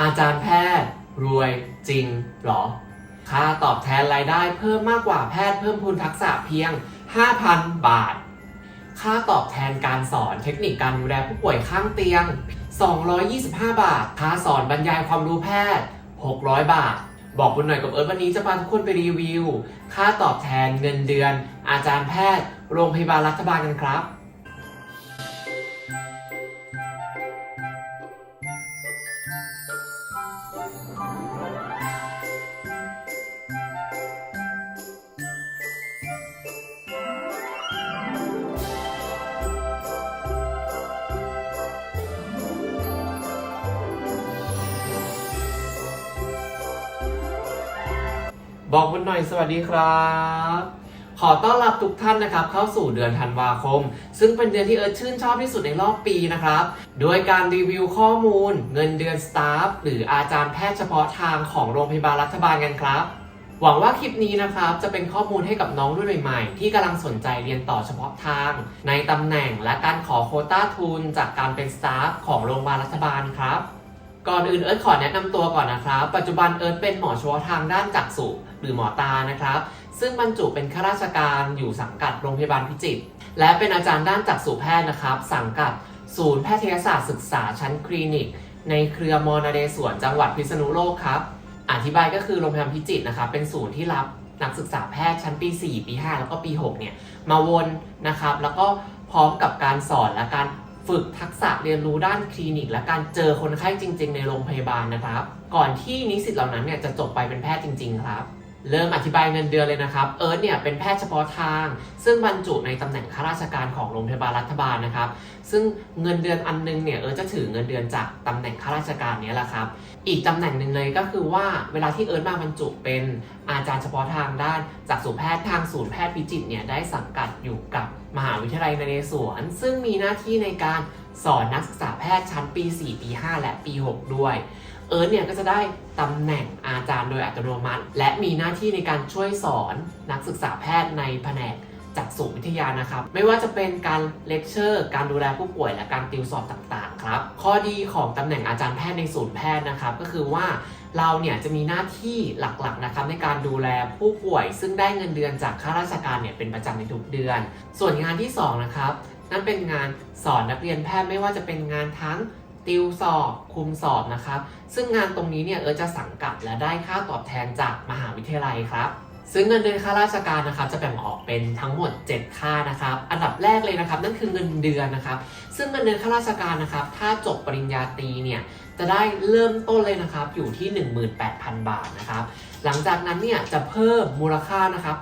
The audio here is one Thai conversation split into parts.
อาจารย์แพทย์ รวยจริงเหรอ ค่าตอบแทนรายได้เพิ่มมากกว่าแพทย์เพิ่มพูนทักษะเพียง 5,000 บาท ค่าตอบแทนการสอนเทคนิคการดูแลผู้ป่วยข้างเตียง 225 บาท ค่าสอนบรรยายความรู้แพทย์ 600 บาท บอกคุณหน่อยกับเอิร์ธวันนี้จะพาทุกคนไปรีวิว ค่าตอบแทนเงินเดือน อาจารย์แพทย์ โรงพยาบาลรัฐบาลกันครับ บอกคุณหน่อยสวัสดีครับ ขอต้อนรับทุกท่านนะครับ เข้าสู่เดือนธันวาคม ซึ่งเป็นเดือนที่เอิร์ธชื่นชอบที่สุดในรอบปีนะครับ โดยการรีวิวข้อมูล เงินเดือนสตาฟหรืออาจารย์แพทย์เฉพาะทางของโรงพยาบาลรัฐบาลกันครับ หวังว่าคลิปนี้นะครับจะเป็นข้อมูลให้กับน้องรุ่นใหม่ๆ ที่กำลังสนใจเรียนต่อเฉพาะทาง ในตำแหน่งและการขอโคต้าทุน จากการเป็นสตาฟของโรงพยาบาลรัฐบาลครับ ก่อนอื่นเอิร์ธขอแนะนำตัวก่อนนะครับ ปัจจุบันเอิร์ธเป็นหมอเฉพาะทางด้านจักษุหรือหมอตานะครับ ซึ่งบรรจุเป็นข้าราชการอยู่สังกัดโรงพยาบาลพิจิตร และเป็นอาจารย์ด้านจักษุแพทย์นะครับ สังกัดศูนย์แพทยศาสตร์ศึกษาชั้นคลินิก ในเครือมอนาเรศวรจังหวัดพิษณุโลกครับ อธิบายก็คือโรงพยาบาลพิจิตรนะครับ เป็นศูนย์ที่รับนักศึกษาแพทย์ชั้นปี 4 ปี 5 แล้วก็ปี 6 เนี่ย มาวนนะครับ แล้วก็พร้อมกับการสอนและการ ฝึกทักษะเรียนรู้ด้านคลินิก และการเจอคนไข้จริง ๆ ในโรงพยาบาลนะครับ ก่อนที่นิสิตเหล่านั้นเนี่ยจะจบไปเป็นแพทย์จริง ๆ ครับเริ่มอธิบายเงินเดือนเลยนะครับ เอิร์ธเนี่ยเป็นแพทย์เฉพาะทาง ซึ่งบรรจุในตำแหน่งข้าราชการของโรงพยาบาลรัฐบาลนะครับ ซึ่งเงินเดือนอันนึงเนี่ยเอิร์ธจะถือเงินเดือนจากตำแหน่งข้าราชการนี้แหละครับ อีกตำแหน่งหนึ่งเลยก็คือว่าเวลาที่เอิร์ธมาบรรจุเป็นอาจารย์เฉพาะทางด้านจากสูแพทย์ทางศูนย์แพทย์พิจิตเนี่ยได้สังกัดอยู่กับ มหาวิทยาลัยนเรศวร ซึ่งมีหน้าที่ในการสอนนักศึกษาแพทย์ชั้นปี 4 ปี 5 และปี 6 ด้วย เอิร์ธเนี่ยก็จะได้ตำแหน่งอาจารย์โดยอัตโนมัติ และมีหน้าที่ในการช่วยสอนนักศึกษาแพทย์ในแผนกจักษุวิทยานะครับ ไม่ว่าจะเป็นการเลคเชอร์ การดูแลผู้ป่วยและการติวสอบต่างๆ ครับ ข้อดีของตำแหน่งอาจารย์แพทย์ในศูนย์แพทย์นะครับ ก็คือว่า เราเนี่ยจะมีหน้าที่หลักๆนะครับในการดูแลผู้ป่วย ซึ่งได้เงินเดือนจากข้าราชการเนี่ยเป็นประจำในทุกเดือน ส่วนงานที่สองนะครับนั่นเป็นงานสอนนักเรียนแพทย์ไม่ว่าจะเป็นงานทั้งติวสอบคุมสอบนะครับ ซึ่งงานตรงนี้เนี่ยเออจะสังกัดและได้ค่าตอบแทนจากมหาวิทยาลัยครับ ซึ่งเงินเดือนข้าราชการนะครับจะแบ่งออกเป็นทั้งหมด 7 ค่านะครับ อันดับแรกเลยนะครับ นั่นคือเงินเดือนนะครับ ซึ่งเงินเดือนข้าราชการนะครับ ถ้าจบปริญญาตรีเนี่ยจะได้เริ่มต้นเลยนะครับอยู่ที่ 18,000 บาทนะครับ หลังจากนั้นเนี่ยจะเพิ่มมูลค่านะครับ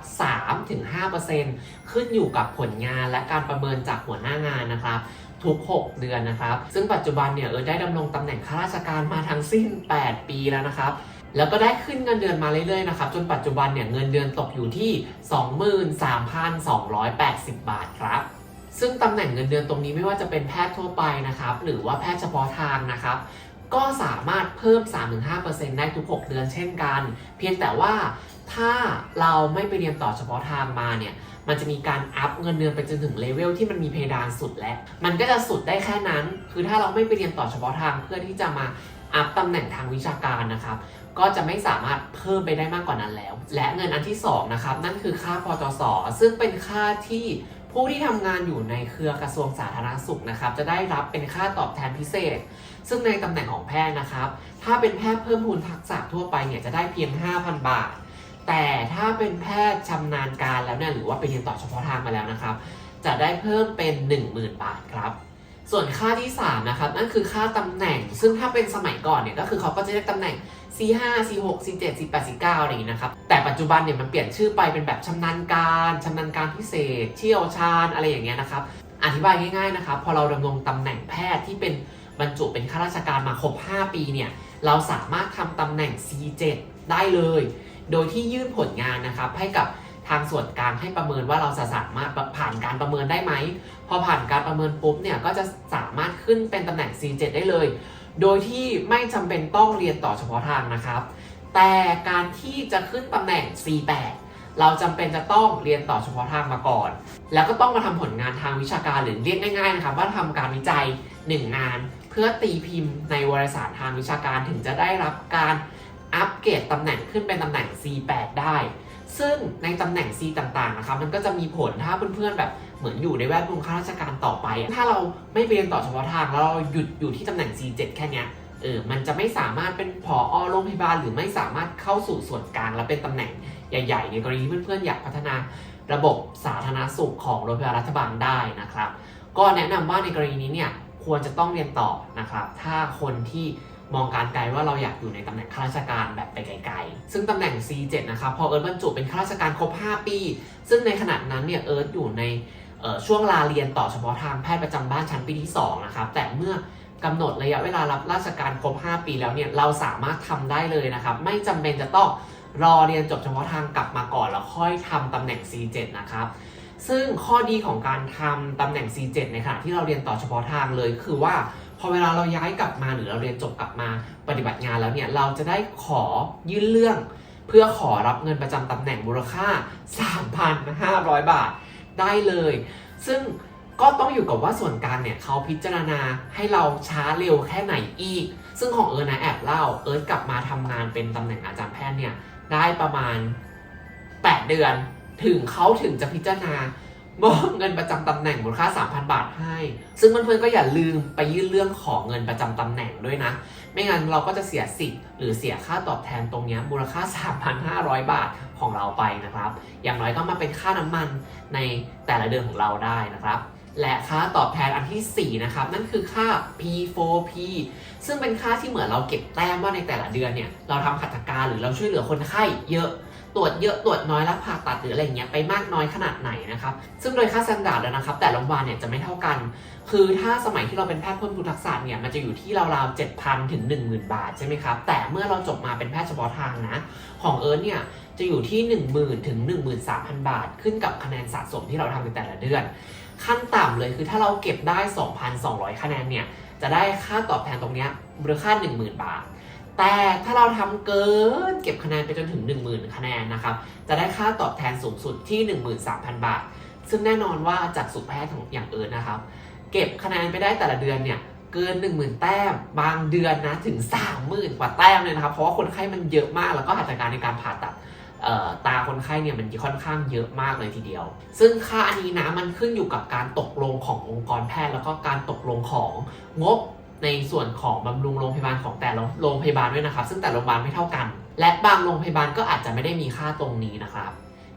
3-5%ขึ้นอยู่กับผลงานและการประเมินจากหัวหน้างานนะครับทุก 6 เดือนนะครับ ซึ่งปัจจุบันเนี่ยเออได้ดำรงตำแหน่งข้าราชการมาทั้งสิ้น 8 ปีแล้วนะครับ แล้วก็ได้ขึ้นเงินเดือนมาเรื่อยๆนะครับจนปัจจุบันเนี่ยเงินเดือนตกอยู่ที่ 23,280 บาทครับซึ่งตำแหน่งเงินเดือนตรงนี้ไม่ว่าจะเป็นแพทย์ทั่วไปนะครับ หรือว่าแพทย์เฉพาะทางนะครับ ก็สามารถเพิ่ม 3-5%ได้ทุก 6 เดือนเช่นกัน เพียงแต่ว่าถ้าเราไม่ไปเรียนต่อเฉพาะทางมาเนี่ย มันจะมีการอัพเงินเดือนไปจนถึงเลเวลที่มันมีเพดานสุดแล้ว มันก็จะสุดได้แค่นั้น คือถ้าเราไม่ไปเรียนต่อเฉพาะทางเพื่อที่จะมาอัพตำแหน่งทางวิชาการนะครับ ก็จะไม่สามารถเพิ่มไปได้มากกว่านั้นแล้ว และเงินอันที่สองนะครับนั่นคือค่าพจสซึ่งเป็นค่าที่ผู้ที่ทำงานอยู่ในเครือกระทรวงสาธารณสุขนะครับจะได้รับเป็นค่าตอบแทนพิเศษ ซึ่งในตำแหน่งของแพทย์นะครับ ถ้าเป็นแพทย์เพิ่มพูนทักษะทั่วไปเนี่ยจะได้เพียง 5,000 บาท แต่ถ้าเป็นแพทย์ชำนาญการแล้วเนี่ยหรือว่าไปเรียนต่อเฉพาะทางมาแล้วนะครับ จะได้เพิ่มเป็น 10,000 บาทครับส่วนค่าที่3นะครับนั่นคือค่าตำแหน่ง ซึ่งถ้าเป็นสมัยก่อนเนี่ยก็คือเขาก็จะเรียกตำแหน่ง C5 C6 C7 C8 C9 อะไรอย่างนี้นะครับ แต่ปัจจุบันเนี่ยมันเปลี่ยนชื่อไปเป็นแบบชำนาญการชำนาญการพิเศษ เชี่ยวชาญอะไรอย่างเงี้ยนะครับ อธิบายง่ายๆนะครับ พอเราดำรงตำแหน่งแพทย์ที่เป็นบรรจุเป็นข้าราชการมาครบ 5 ปีเนี่ย เราสามารถทำตำแหน่ง C7 ได้เลย โดยที่ยื่นผลงานนะครับให้กับทางส่วนกลางให้ประเมินว่าเราจะสามารถผ่านการประเมินได้ไหม พอผ่านการประเมินปุ๊บเนี่ยก็จะสามารถขึ้นเป็นตำแหน่ง C7 ได้เลย โดยที่ไม่จำเป็นต้องเรียนต่อเฉพาะทางนะครับ แต่การที่จะขึ้นตำแหน่ง C8 เราจำเป็นจะต้องเรียนต่อเฉพาะทางมาก่อน แล้วก็ต้องมาทำผลงานทางวิชาการหรือเรียกง่ายๆนะครับว่าทำการวิจัย 1 งาน เพื่อตีพิมพ์ในวารสารทางวิชาการถึงจะได้รับการอัปเกรดตำแหน่งขึ้นเป็นตำแหน่ง C8 ได้ ซึ่งในตำแหน่ง C ต่างๆนะครับมันก็จะมีผลถ้าเพื่อนๆแบบเหมือนอยู่ในแวดวงข้าราชการต่อไป ถ้าเราไม่เรียนต่อเฉพาะทางแล้วเราหยุดอยู่ที่ตำแหน่ง C7 แค่เนี้ยเออมันจะไม่สามารถเป็นผอโรงพยาบาลหรือไม่สามารถเข้าสู่ส่วนกลางและเป็นตำแหน่งใหญ่ๆ ในกรณีที่เพื่อนๆอยากพัฒนาระบบสาธารณสุขของโรงพยาบาลรัฐบาลได้นะครับ ก็แนะนำว่าในกรณีนี้เนี่ยควรจะต้องเรียนต่อนะครับ ถ้าคนที่ มองการไกลว่าเราอยากอยู่ในตำแหน่งข้าราชการแบบไปไกลๆ ซึ่งตำแหน่ง C7 นะครับพอเอิร์ธบรรจุเป็นข้าราชการครบ 5 ปี ซึ่งในขณะนั้นเนี่ยเอิร์ธอยู่ในช่วงลาเรียนต่อเฉพาะทางแพทย์ประจำบ้านชั้นปีที่2นะครับแต่เมื่อกำหนดระยะเวลารับราชการครบ 5 ปีแล้วเนี่ยเราสามารถทำได้เลยนะครับไม่จำเป็นจะต้องรอเรียนจบเฉพาะทางกลับมาก่อนแล้วค่อยทำตำแหน่ง C7 นะครับซึ่งข้อดีของการทำตำแหน่ง C7 ในขณะที่เราเรียนต่อเฉพาะทางเลยคือว่า พอเวลาเราย้ายกลับมาหรือเราเรียนจบกลับมาปฏิบัติงานแล้วเนี่ยเราจะได้ขอยื่นเรื่อง เพื่อขอรับเงินประจำตำแหน่งมูลค่า 3,500 บาทได้เลย ซึ่งก็ต้องอยู่กับว่าส่วนกลางเนี่ยเขาพิจารณาให้เราช้าเร็วแค่ไหนอีก ซึ่งของเอิร์ธนะแอบเล่าเอิร์ธกลับมาทำงานเป็นตำแหน่งอาจารย์แพทย์เนี่ยได้ประมาณ 8 เดือน ถึงเขาถึงจะพิจารณา มอบเงินประจำตำแหน่งมูลค่า 3,000 บาทให้ ซึ่งเพื่อนๆก็อย่าลืมไปยื่นเรื่องของเงินประจำตำแหน่งด้วยนะ ไม่งั้นเราก็จะเสียสิทธิ์หรือเสียค่าตอบแทนตรงนี้มูลค่า 3,500 บาทของเราไปนะครับ อย่างน้อยก็มาเป็นค่าน้ำมันในแต่ละเดือนของเราได้นะครับและค่าตอบแทนอันทีสี่ 4 นะครับ นั่นคือค่า P4P ซึ่งเป็นค่าที่เหมือนเราเก็บแต้มว่าในแต่ละเดือนเนี่ย เราทำหัตถการหรือเราช่วยเหลือคนไข้เยอะ ตรวจเยอะตรวจน้อยและผ่าตัดหรืออะไรเงี้ยไปมากน้อยขนาดไหนนะครับ ซึ่งโดยค่าสแตนดาร์ดแล้วนะครับ แต่โรงพยาบาลเนี่ยจะไม่เท่ากัน คือถ้าสมัยที่เราเป็นแพทย์เพิ่มพูนทักษะเนี่ยมันจะอยู่ที่ราวๆ7,000ถึง10,000บาทใช่ไหมครับ แต่เมื่อเราจบมาเป็นแพทย์เฉพาะทางนะ ของเอิร์ธเนี่ยจะอยู่ที่10,000ถึง13,000บาท ขึ้นกับคะแนนสะสมที่เราทำในแต่ละเดือน ขั้นต่ำเลยคือถ้าเราเก็บได้ 2,200 คะแนนเนี่ยจะได้ค่าตอบแทนตรงนี้มูลค่า 10,000 บาท แต่ถ้าเราทำเกินเก็บคะแนนไปจนถึง 10,000 คะแนนนะครับ จะได้ค่าตอบแทนสูงสุดที่ 13,000 บาท ซึ่งแน่นอนว่าจากสุแพทย์ของอย่างเอิร์นนะครับ เก็บคะแนนไปได้แต่ละเดือนเนี่ยเกิน 10,000 แต้ม บางเดือนนะถึง 30,000 กว่าแต้มเลยนะครับ เพราะว่าคนไข้มันเยอะมากแล้วก็หัตถการในการผ่าตัดตาคนไข้เนี่ยมันค่อนข้างเยอะมากเลยทีเดียว ซึ่งค่าอันนี้นะมันขึ้นอยู่กับการตกลงขององค์กรแพทย์ แล้วก็การตกลงของงบ ในส่วนของบำรุงโรงพยาบาลของแต่ละโรงพยาบาลด้วยนะครับ ซึ่งแต่โรงพยาบาลไม่เท่ากัน และบางโรงพยาบาลก็อาจจะไม่ได้มีค่าตรงนี้นะครับ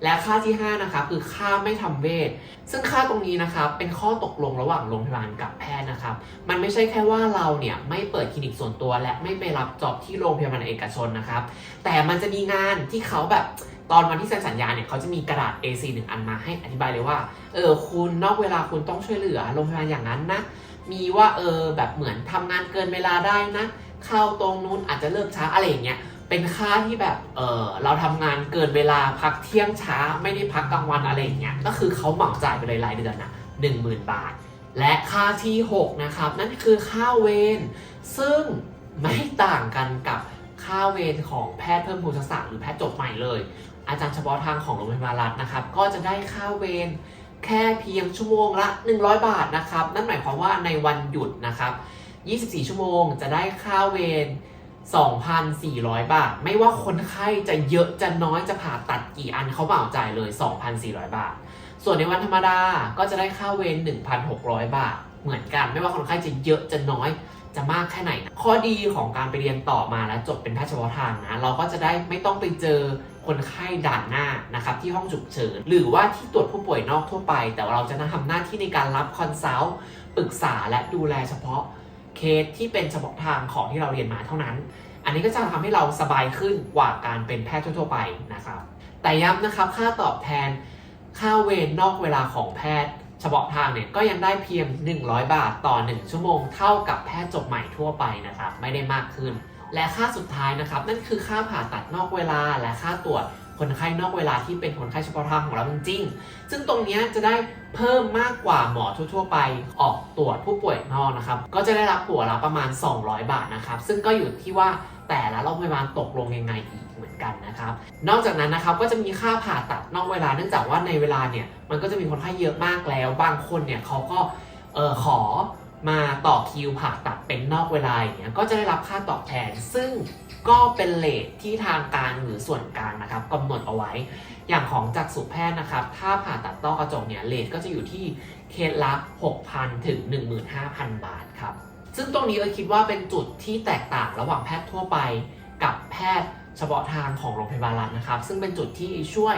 และค่าที่ 5 นะครับคือค่าไม่ทำเวชซึ่งค่าตรงนี้นะครับเป็นข้อตกลงระหว่างโรงพยาบาลกับแพทย์นะครับ มันไม่ใช่แค่ว่าเราเนี่ยไม่เปิดคลินิกส่วนตัว และไม่ไปรับจอบที่โรงพยาบาลเอกชนนะครับ แต่มันจะมีงานที่เขาแบบตอนวันที่เซ็นสัญญาเนี่ยเขาจะมีกระดาษ A4 หนึ่งอันมาให้อธิบายเลยว่า เออคุณนอกเวลาคุณต้องช่วยเหลือโรงพยาบาลอย่างนั้นนะ มีว่าเออแบบเหมือนทำงานเกินเวลาได้นะ เข้าตรงนู้นอาจจะเลิกช้าอะไรอย่างเงี้ยเป็นค่าที่แบบเออเราทำงานเกินเวลาพักเที่ยงช้า ไม่ได้พักกลางวันอะไรอย่างเงี้ยก็คือเขาเหมาจ่ายไปเลยรายเดือนนะหนึ่งหมื่นบาท และค่าที่ 6 นะครับ นั่นคือค่าเวรซึ่งไม่ต่างกันกับค่าเวรของแพทย์เพิ่มพูนทักษะหรือแพทย์จบใหม่เลย อาจารย์เฉพาะทางของโรงพยาบาลรัฐนะครับ ก็จะได้ค่าเวร แค่เพียงชั่วโมงละ 100 บาทนะครับ นั่นหมายความว่าในวันหยุดนะครับ 24 ชั่วโมงจะได้ค่าเวร 2,400 บาท ไม่ว่าคนไข้จะเยอะจะน้อยจะผ่าตัดกี่อันเขาเหมาจ่ายเลย 2,400 บาท ส่วนในวันธรรมดาก็จะได้ค่าเวร 1,600 บาท เหมือนกัน ไม่ว่าคนไข้จะเยอะจะน้อย จะมากแค่ไหนนะข้อดีของการไปเรียนต่อมาแล้วจบเป็นแพทย์เฉพาะทางนะ เราก็จะได้ไม่ต้องไปเจอคนไข้ด่านหน้านะครับที่ห้องฉุกเฉิน หรือว่าที่ตรวจผู้ป่วยนอกทั่วไป แต่เราจะทำหน้าที่ในการรับคอนซัลท์ปรึกษาและดูแลเฉพาะเคสที่เป็นเฉพาะทางของที่เราเรียนมาเท่านั้น อันนี้ก็จะทำให้เราสบายขึ้นกว่าการเป็นแพทย์ทั่วไปนะครับ แต่ย้ำนะครับค่าตอบแทนค่าเวรนอกเวลาของแพทย์ เฉพาะทางเนี่ยก็ยังได้เพียง 100 บาทต่อ 1 ชั่วโมง เท่ากับแพทย์จบใหม่ทั่วไปนะครับ ไม่ได้มากขึ้น และค่าสุดท้ายนะครับ นั่นคือค่าผ่าตัดนอกเวลาและค่าตรวจ คนไข้นอกเวลาที่เป็นคนไข้เฉพาะทางของเราจริงๆ ซึ่งตรงนี้จะได้เพิ่มมากกว่าหมอทั่ว ๆ ไปออกตรวจผู้ป่วยนอกนะครับ ก็จะได้รับหัวละประมาณ 200 บาทนะครับ ซึ่งก็อยู่ที่ว่าแต่ละโรงพยาบาลตกลงยังไงอีกเหมือนกันนะครับ นอกจากนั้นนะครับก็จะมีค่าผ่าตัดนอกเวลาเนื่องจากว่าในเวลาเนี่ยมันก็จะมีคนไข้เยอะมากแล้ว บางคนเนี่ยเขาก็ออขอ มาต่อคิวผ่าตัดเป็นนอกเวลาอย่างเงี้ยก็จะได้รับค่าตอบแทน ซึ่งก็เป็นเลทที่ทางการหรือส่วนกลางนะครับกำหนดเอาไว้ อย่างของจักษุแพทย์นะครับ ถ้าผ่าตัดต้อกระจกเนี่ยเลทก็จะอยู่ที่เคสละ 6,000 ถึง 15,000 บาทครับ ซึ่งตรงนี้เออคิดว่าเป็นจุดที่แตกต่างระหว่างแพทย์ทั่วไป กับแพทย์เฉพาะทางของโรงพยาบาลรัฐนะครับ ซึ่งเป็นจุดที่ช่วย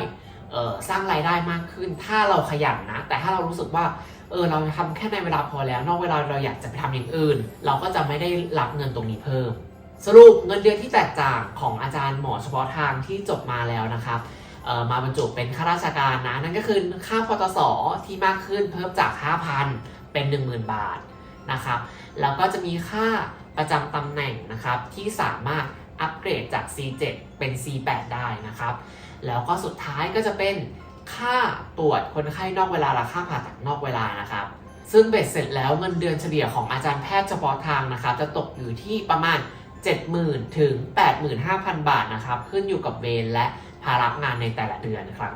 สร้างรายได้มากขึ้น ถ้าเราขยันนะ แต่ถ้าเรารู้สึกว่า เออเราทำแค่ในเวลาพอแล้ว นอกเวลาเราอยากจะไปทำอย่างอื่น เราก็จะไม่ได้รับเงินตรงนี้เพิ่ม สรุปเงินเดือนที่แตกต่างของอาจารย์หมอเฉพาะทางที่จบมาแล้วนะครับมาบรรจุเป็นข้าราชการนะ นั่นก็คือค่าพตสที่มากขึ้นเพิ่มจาก 5,000 เป็น 10,000 บาทนะครับแล้วก็จะมีค่าประจำตำแหน่งนะครับที่สามารถอัปเกรดจาก C7 เป็น C8 ได้นะครับ แล้วก็สุดท้ายก็จะเป็น ค่าตรวจคนไข้นอกเวลาและค่าผ่าตัดนอกเวลานะครับ ซึ่งเบ็ดเสร็จแล้วเงินเดือนเฉลี่ยของอาจารย์แพทย์เฉพาะทางนะครับ จะตกอยู่ที่ประมาณ 70,000 ถึง 85,000 บาทนะครับ ขึ้นอยู่กับเวรและภาระงานในแต่ละเดือนนะครับ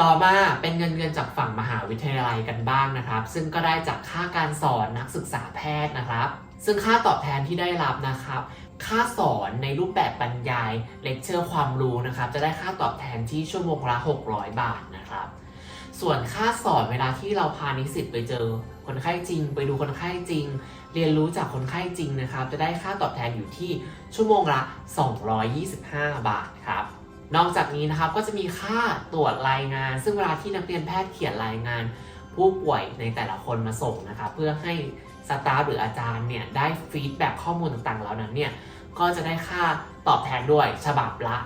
ต่อมาเป็นเงินเดือนจากฝั่งมหาวิทยาลัยกันบ้างนะครับ ซึ่งก็ได้จากค่าการสอนนักศึกษาแพทย์นะครับ ซึ่งค่าตอบแทนที่ได้รับนะครับค่าสอนในรูปแบบบรรยายเลคเชอร์ความรู้นะครับ จะได้ค่าตอบแทนที่ชั่วโมงละ 600 บาท นะครับ ส่วนค่าสอนเวลาที่เราพานิสิตไปเจอคนไข้จริง ไปดูคนไข้จริง เรียนรู้จากคนไข้จริงนะครับ จะได้ค่าตอบแทนอยู่ที่ชั่วโมงละ 225 บาทครับนอกจากนี้นะครับก็จะมีค่าตรวจรายงาน ซึ่งเวลาที่นักเรียนแพทย์เขียนรายงาน ผู้ป่วยในแต่ละคนมาส่งนะครับเพื่อให้สตาฟหรืออาจารย์เนี่ยได้ฟีดแบ็ข้อมูลต่างๆเหล่านั้นเนี่ยก็จะได้ค่าตอบแทนด้วยฉบับละ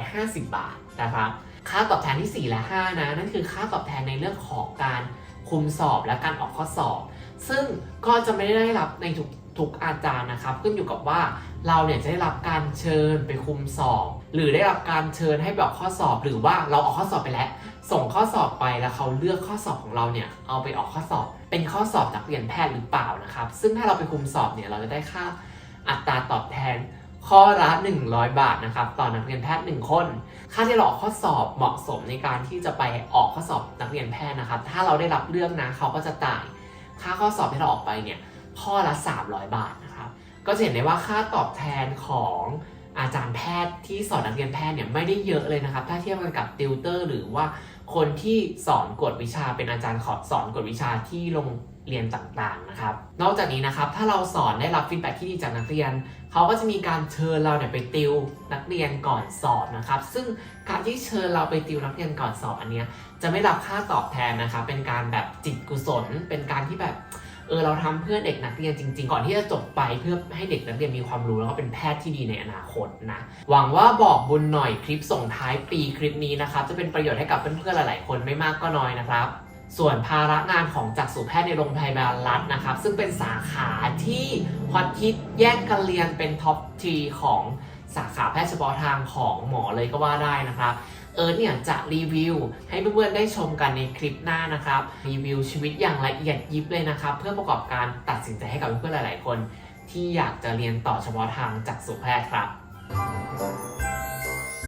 150 บาทนะครับ ค่าตอบแทนที่ 4 และ 5 นะ นั่นคือค่าตอบแทนในเรื่องของการคุมสอบและการออกข้อสอบ ซึ่งก็จะไม่ได้รับในทุกทุกอาจารย์นะครับ ขึ้นอยู่กับว่าเราเนี่ยจะได้รับการเชิญไปคุมสอบ หรือได้รับการเชิญให้ไปออกข้อสอบ หรือว่าเราออกข้อสอบไปแล้ว ส่งข้อสอบไปแล้วเขาเลือกข้อสอบของเราเนี่ยเอาไปออกข้อสอบ เป็นข้อสอบนักเรียนแพทย์หรือเปล่านะครับ ซึ่งถ้าเราไปคุมสอบเนี่ยเราจะได้ค่าอัตราตอบแทน ข้อละ 100 บาทนะครับต่อนักเรียนแพทย์ 1 คน ค่าที่เราออกข้อสอบเหมาะสมในการที่จะไปออกข้อสอบนักเรียนแพทย์นะครับ ถ้าเราได้รับเรื่องนะเขาก็จะจ่ายค่าข้อสอบที่เราออกไปเนี่ยข้อละ 300 บาทนะครับ ก็จะเห็นได้ว่าค่าตอบแทนของอาจารย์แพทย์ที่สอนนักเรียนแพทย์เนี่ยไม่ได้เยอะเลยนะครับ ถ้าเทียบกันกับติวเตอร์หรือว่าคนที่สอนกฎวิชาเป็นอาจารย์ขอสอนกฎวิชาที่โรงเรียนต่างๆนะครับ นอกจากนี้นะครับถ้าเราสอนได้รับฟีดแบ็ที่ดีจากนักเรียน เขาก็จะมีการเชิญเราเนี่ยไปติวนักเรียนก่อนสอบนะครับ ซึ่งการที่เชิญเราไปติวนักเรียนก่อนสอบอันเนี้ยจะไม่รับค่าตอบแทนนะครับเป็นการแบบจิตกุศล เป็นการที่แบบเออเราทำเพื่อเด็กนักเรียนจริง ๆ ก่อนที่จะจบไปเพื่อให้เด็กนักเรียนมีความรู้แล้วก็เป็นแพทย์ที่ดีในอนาคตนะหวังว่าบอกบุญหน่อยคลิปส่งท้ายปีคลิปนี้นะครับจะเป็นประโยชน์ให้กับเพื่อนๆหลายๆคนไม่มากก็น้อยนะครับ ส่วนภาระงานของจักษุแพทย์ในโรงพยาบาลรัฐนะครับ ซึ่งเป็นสาขาที่ฮอตฮิตแย่งกันเรียนเป็นท็อปทีของสาขาแพทย์เฉพาะทางของหมอเลยก็ว่าได้นะครับ เออเนี่ยจะรีวิว ให้เพื่อนๆได้ชมกันในคลิปหน้านะครับ รีวิวชีวิตอย่างละเอียดยิบเลยนะครับ เพื่อประกอบการตัดสินใจให้กับเพื่อนๆหลาย ๆ คน ที่อยากจะเรียนต่อเฉพาะทางจากสุแพทย์ครับ